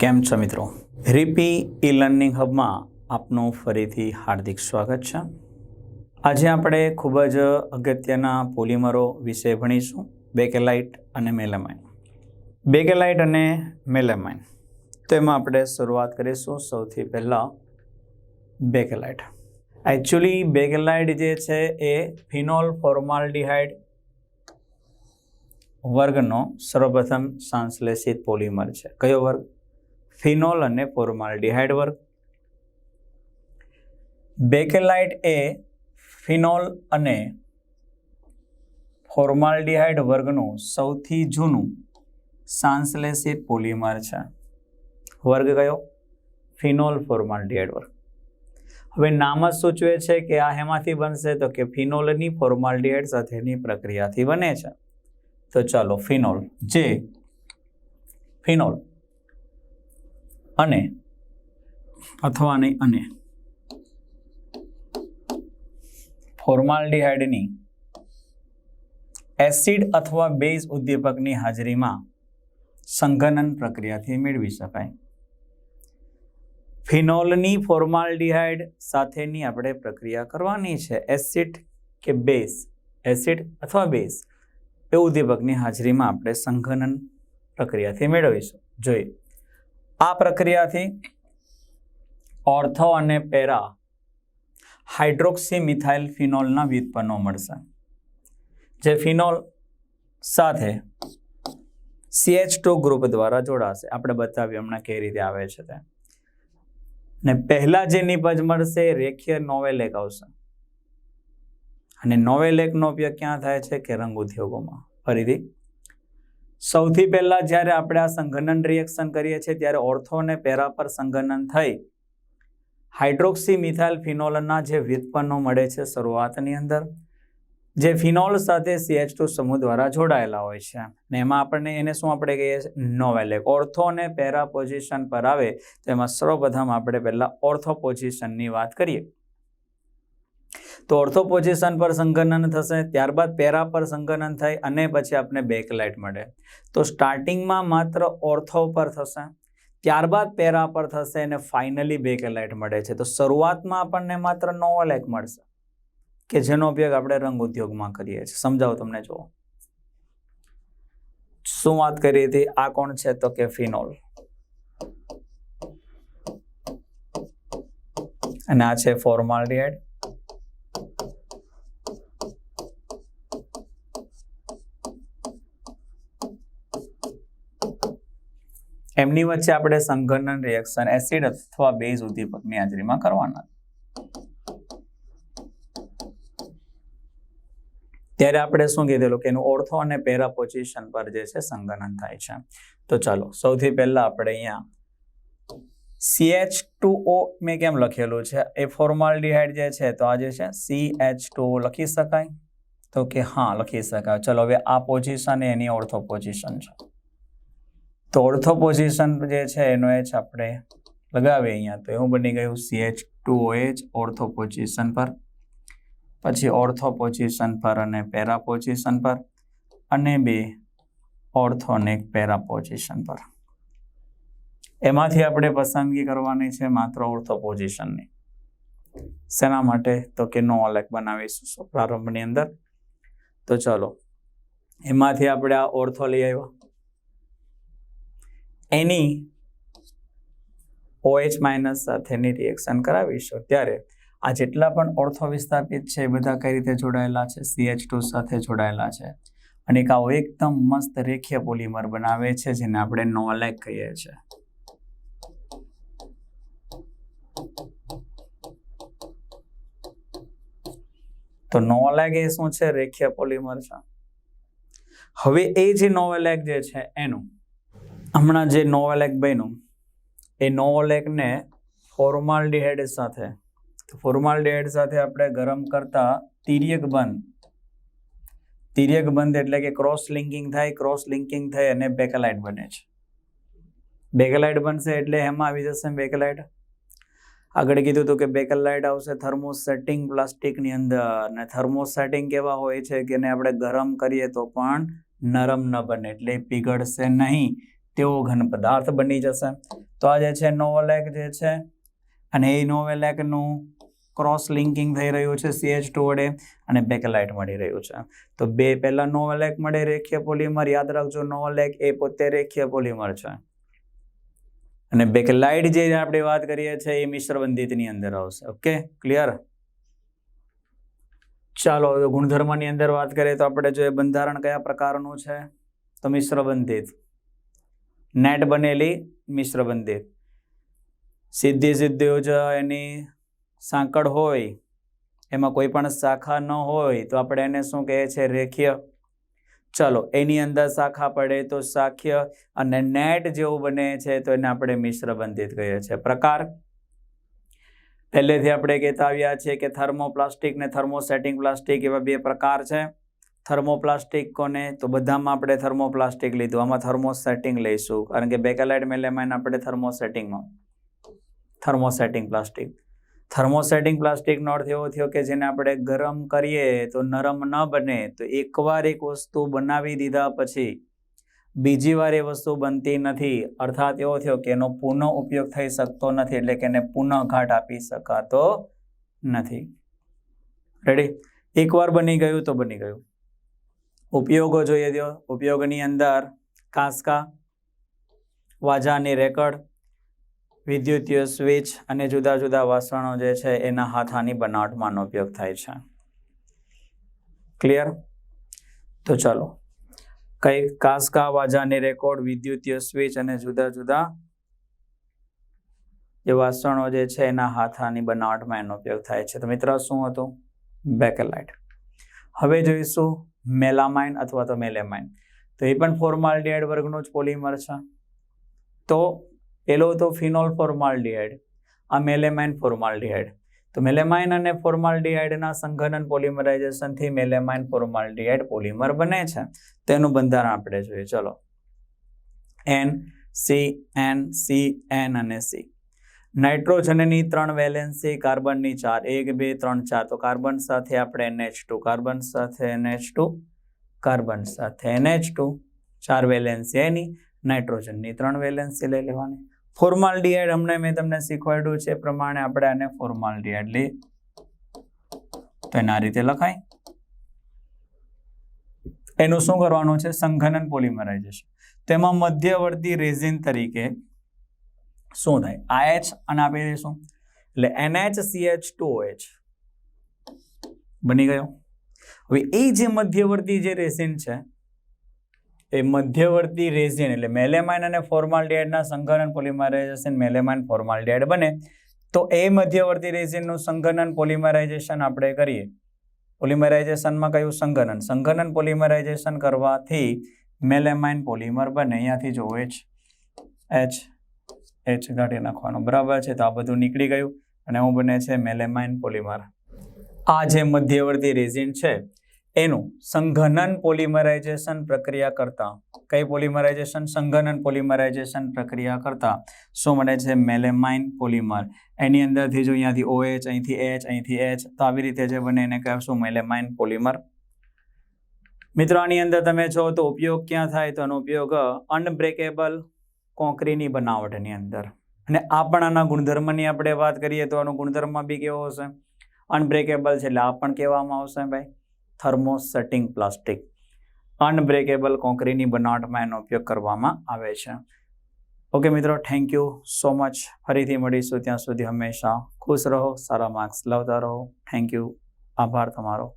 કેમ છો મિત્રો? રીપી ઈ લર્નિંગ હબમાં આપનું ફરીથી હાર્દિક સ્વાગત છે. આજે આપણે ખૂબ જ અગત્યના પોલિમરો વિશે ભણીશું, બેકેલાઇટ અને મેલેમાઇન. બેકેલાઇટ અને મેલેમાઇન, તો એમાં આપણે શરૂઆત કરીશું સૌથી પહેલાં બેકેલાઇટ. એકચ્યુઅલી બેકેલાઇટ જે છે એ ફિનોલ ફોર્માલ્ડિહાઇડ વર્ગનો સર્વપ્રથમ સંશ્લેષિત પોલિમર છે. કયો વર્ગ? ફિનોલ અને ફોર્માલ્ડિહાઇડ વર્ગ બેકેલાઇટ એ ફિનોલ અને ફોર્માલ્ડિહાઇડ વર્ગનું સૌથી જૂનું સંશ્લેષિત પોલિમર છે. વર્ગ કયો? ફિનોલ ફોર્માલ્ડિહાઇડ વર્ગ. હવે નામ જ સૂચવે છે કે આ હેમાંથી બનશે તો કે ફિનોલની ફોર્માલ્ડિહાઇડ સાથેની પ્રક્રિયાથી બને છે. તો ચાલો ફિનોલ, જે ફિનોલ અને અથવા નહીં, અને. ફોર્માલ્ડિહાઇડની એસિડ અથવા બેઝ ઉદ્દીપકની હાજરીમાં સંઘનન પ્રક્રિયાથી મેળવી શકાય. ફિનોલની ફોર્માલ્ડિહાઇડ સાથેની આપણે પ્રક્રિયા કરવાની છે. એસિડ કે બેઝ, એસિડ અથવા બેઝ, એ ઉદ્દીપકની હાજરીમાં આપણે સંઘનન પ્રક્રિયાથી મેળવીશું. જોઈએ. આ પ્રક્રિયાથી ઓર્થો અને પેરા હાઇડ્રોક્સી મિથાઇલ ફિનોલના વ્યુત્પન્નો મળશે. જે ફિનોલ સાથે સીએચ ટુ ગ્રુપ દ્વારા જોડાશે. આપણે બતાવ્યું હમણાં કઈ રીતે આવે છે તે. ને પહેલા જે નિપજ મળશે રેખીય નોવેલેક આવશે. અને નોવેલેકનો ઉપયોગ ક્યાં થાય છે કે રંગ ઉદ્યોગોમાં? ફરીથી સૌથી પહેલા જ્યારે આપણે આ સંઘનન રિએક્શન કરીએ છીએ, ત્યારે ઓર્થો અને પેરા પર સંઘનન થઈ હાઇડ્રોક્સી મિથાઇલ ફિનોલના જે વ્યુત્પન્નો મળે છે શરૂઆતની અંદર, જે ફિનોલ સાથે સીએચ ટુ સમૂહ દ્વારા જોડાયેલા હોય છે. ને એમાં આપણને એને શું આપણે કહીએ છીએ? નોવેલેક ઓર્થો અને પેરા પોઝિશન પર આવે, તો એમાં સર્વપ્રથમ આપણે પહેલાં ઓર્થો પોઝિશનની વાત કરીએ. તો ઓર્થો પોઝિશન પર સંઘનન થશે, ત્યારબાદ પેરા પર સંઘનન થાય અને પછી આપણે બેકલાઇટ મળે. તો સ્ટાર્ટિંગમાં માત્ર ઓર્થો પર થશે, ત્યારબાદ પેરા પર થશે અને ફાઇનલી બેકેલાઇટ મળે છે. તો શરૂઆતમાં આપણને માત્ર નોવલેક મળશે, કે જેનો ઉપયોગ આપણે રંગ ઉદ્યોગમાં કરીએ છીએ. સમજાવો તમને, જુઓ. શું વાત કરી હતી? આ કોણ છે? તો કે ફિનોલ. અને આ છે ફોર્માલ્ડિહાઇડ એમની વચ્ચે આપણે સંઘનન રિએક્શન એસિડ અથવા બેઝ ઉદ્દીપકની હાજરીમાં કરવાના. ત્યારે આપણે શું કીધેલું કે એનું ઓર્થો અને પેરા પોઝિશન પર જે છે સંઘનન થાય છે. તો ચાલો, સૌથી પહેલા આપણે અહીંયા સીએચ ટુ ઓ મેં કેમ લખેલું છે? એ ફોર્માલ્ડિહાઇડ જે છે તો આ જે છે સી એચ ટુ લખી શકાય? તો કે હા, લખી શકાય. ચલો, હવે આ પોઝિશન એની ઓર્થો પોઝિશન છે. તો ઓર્થો પોઝિશન જે છે, એનો એચ આપણે લગાવીએ અહીંયા. તો એવું બની ગયું CH two H ortho position પર. પછી ઓર્થો પોઝિશન પર અને પેરા પોઝિશન પર અને બે ઓર્થો અને એક પેરા. પોઝિશન પર એમાંથી આપણે પસંદગી કરવાની છે માત્ર ઓર્થો પોઝિશનની શેના માટે? તો કે નો અલેક બનાવીશું પ્રારંભની અંદર. તો ચલો, એમાંથી આપણે આ ઓર્થો લઈ આવ્યા. એની ઓએચ માઇનસ સાથેની રિએક્શન કરાવીશું. ત્યારે આ જેટલા પણ ઓર્થો વિસ્થાપિત છે, એ બધા કઈ રીતે જોડાયેલા છે? સીએચ ટુ સાથે જોડાયેલા છે. અને એક આવો એકદમ મસ્ત રેખીય પોલિમર બનાવે છે, જેને આપણે નોલેક કહીએ છીએ. તો નોલેગ એ શું છે? રેખીય પોલિમર છે. હવે એ જે નોવેલેગ જે છે, એનું હમણાં જે નોવેલેક બન્યું, એ નોવેલેકને ફોર્માલ્ડિહાઇડ સાથે ફોર્માલ્ડિહાઇડ સાથે આપણે ગરમ કરતા તિર્યક બંધ. તિર્યક બંધ એટલે કે ક્રોસ લિંકિંગ થાય, ક્રોસ લિંકિંગ થાય અને બેકેલાઇટ બને છે. બેકેલાઇટ બનશે એટલે એમાં આવી જશે બેકેલાઇટ? આગળ કીધું હતું કે બેકેલાઇટ આવશે થર્મોસેટિંગ પ્લાસ્ટિકની અંદર, અને થર્મોસેટિંગ કેવા હોય છે કે એને આપણે ગરમ કરીએ તો પણ નરમ ન બને, એટલે પીગળશે નહીં. તેવો ઘન પદાર્થ બની જશે. તો આ જે છે નોવેલેક જે છે, અને એ નોવેલેકનું ક્રોસ લિંકિંગ થઈ રહ્યું છે સીએચ ટુ વડે, અને બેકેલાઇટ મળી રહ્યું છે. તો બે પહેલાં નોવેલેક મળે રેખીય પોલિમર, યાદ રાખજો નોવેલેક એ પોતે રેખીય પોલિમર છે. અને બેકેલાઇટ જે આપણે વાત કરીએ છીએ એ મિશ્ર બંધિતની અંદર આવશે. ઓકે? ક્લિયર ચાલો ગુણધર્મની અંદર વાત કરીએ તો આપણે જો બંધારણ કયા પ્રકારનું છે? તો મિશ્ર બંધિત. નેટ બનેલી મિશ્ર બંદી. સીધી સીધી જ એની સાંકળ હોય, એમાં કોઈ પણ શાખા ન હોય, તો આપણે એને શું કહે છે? રેખીય. ચલો, એની અંદર શાખા પડે તો શાખ્ય અને નેટ જેવું બને છે તો એને આપણે મિશ્ર બંધિત કહીએ છીએ. પ્રકાર. પહેલેથી આપણે કહેતા આવ્યા છીએ કે થર્મોપ્લાસ્ટિક ને થર્મોસેટિંગ પ્લાસ્ટિક એવા બે પ્રકાર છે. થર્મોપ્લાસ્ટિક કોને તો બધામાં આપણે થર્મોપ્લાસ્ટિક લીધું. આમાં થર્મોસેટિંગ લઈશું. કારણ કે બેકેલાઇટ મેલેમાઇન આપણે થર્મોસેટિંગમાં થર્મોસેટિંગ પ્લાસ્ટિક. થર્મોસેટિંગ પ્લાસ્ટિકનો અર્થ એવો થયો કે જેને આપણે ગરમ કરીએ તો નરમ ન બને, તો એકવાર એક વસ્તુ બનાવી દીધા પછી બીજી વાર એ વસ્તુ બનતી નથી. અર્થાત એવો થયો કે એનો પુનઃ ઉપયોગ થઈ શકતો નથી, એટલે કે એને પુનઃ ઘાટ આપી શકાતો નથી. રેડી એકવાર બની ગયું તો બની ગયું. ઉપયોગો જોઈએ દો ઉપયોગની અંદર કાંસકા, વાજાની રેકર્ડ, વિદ્યુતીય સ્વિચ અને જુદા જુદા વાસણો જે છે એના હાથાની બનાવટમાંનો ઉપયોગ થાય છે. ક્લિયર તો ચાલો. કઈ કાસકા, વાજાની રેકોર્ડ, વિદ્યુતીય સ્વિચ અને જુદા જુદા જે વાસણો જે છે એના હાથાની બનાવટમાં એનો ઉપયોગ થાય છે. તો મિત્ર, શું હતું? બેકલાઇટ હવે જોઈશું મેલામાઇન અથવા તો મેલેમાઇન. તો એ પણ ફોર્માલ્ડિહાઇડ વર્ગનો જ પોલિમર છે. તો પેલો તો ફિનોલ ફોર્માલ્ડિહાઇડ, આ મેલેમાઇન ફોર્માલ્ડિહાઇડ. તો મેલેમાઇન અને ફોર્માલ્ડિહાઇડના સંઘનન પોલિમરાઇઝેશનથી મેલેમાઇન ફોર્માલ્ડિહાઇડ પોલિમર બને છે. તેનું બંધારણ આપણે જોઈએ. ચલો. N C N C N અને સી નાઇટ્રોજનની ત્રણ વેલેન્સી, કાર્બનની ચાર, એક, બે, ત્રણ, ચાર. તો કાર્બન સાથે આપણે એનએચ ટુ કાર્બન સાથે એનએચ ટુ કાર્બન સાથે એનએચ ટુ ચાર વેલેન્સી એની, નાઇટ્રોજનની ત્રણ વેલેન્સી લઈ લેવાની. ફોર્માલ્ડિહાઇડ હમણાં મેં તમને શીખવાડ્યું છે પ્રમાણે આપણે આને ડીએડ લઈ તો એના રીતે લખાય. એનું શું કરવાનું છે? સંઘનન પોલિમરાઇઝેશન. તેમાં મધ્યવર્તી રેઝિન તરીકે શું થાય? આએચ અને આપી દઈશું. એટલે એનએચ, સીએચ ટુ એચ બની ગયો? હવે એ જે મધ્યવર્તી જે રેઝિન છે, એ મધ્યવર્તી રેઝિન એટલે મેલેમાઇન અને ફોર્માલ્ડિહાઇડના સંઘનન પોલિમરાઇઝેશન મેલેમાઇન ફોર્માલ્ડિહાઇડ બને, તો એ મધ્યવર્તી રેઝિનનું સંઘનન પોલિમરાઇઝેશન આપણે કરીએ. પોલિમરાઇઝેશનમાં કયું સંઘનન? સંઘનન પોલિમરાઇઝેશન કરવાથી મેલેમાઇન પોલિમર બને. અહીંયાથી જો એચ. એચ. એચ કાઢી નાખવાનું. બરાબર છે? તો આ બધું નીકળી ગયું અને હું બને છે મેલેમાઇન પોલિમર. આ જે મધ્યવર્તી રેઝિન છે, એનું સંઘનન પોલિમરાઇઝેશન પ્રક્રિયા કરતા. કઈ પોલિમરાઇઝેશન? સંઘનન પોલિમરાઇઝેશન પ્રક્રિયા કરતા. શું મળે છે? Melamine polymer. એની અંદરથી જો અહીંયાથી ઓએચ અહીંથી એચ અહીંથી એચ તો આવી રીતે જે બને એને કહેશું મેલેમાઇન પોલિમર. મિત્રો, આની અંદર તમે છો તો ઉપયોગ ક્યાં થાય? તો એનો ઉપયોગ અનબ્રેકેબલ કોંકરીની બનાવટની અંદર. અને આ પણ આના ગુણધર્મની આપણે વાત કરીએ તો આનો ગુણધર્મ બી કેવો હશે? અનબ્રેકેબલ છે એટલે આ પણ કહેવામાં આવશે ભાઈ. થર્મોસેટિંગ પ્લાસ્ટિક અનબ્રેકેબલ કોંકરીની બનાવટમાં એનો ઉપયોગ કરવામાં આવે છે. ઓકે મિત્રો થેન્ક યુ સો મચ ફરીથી મળીશું ત્યાં સુધી હંમેશા. ખુશ રહો, સારા માર્ક્સ લાવતા રહો. થેન્ક યુ આભાર તમારો.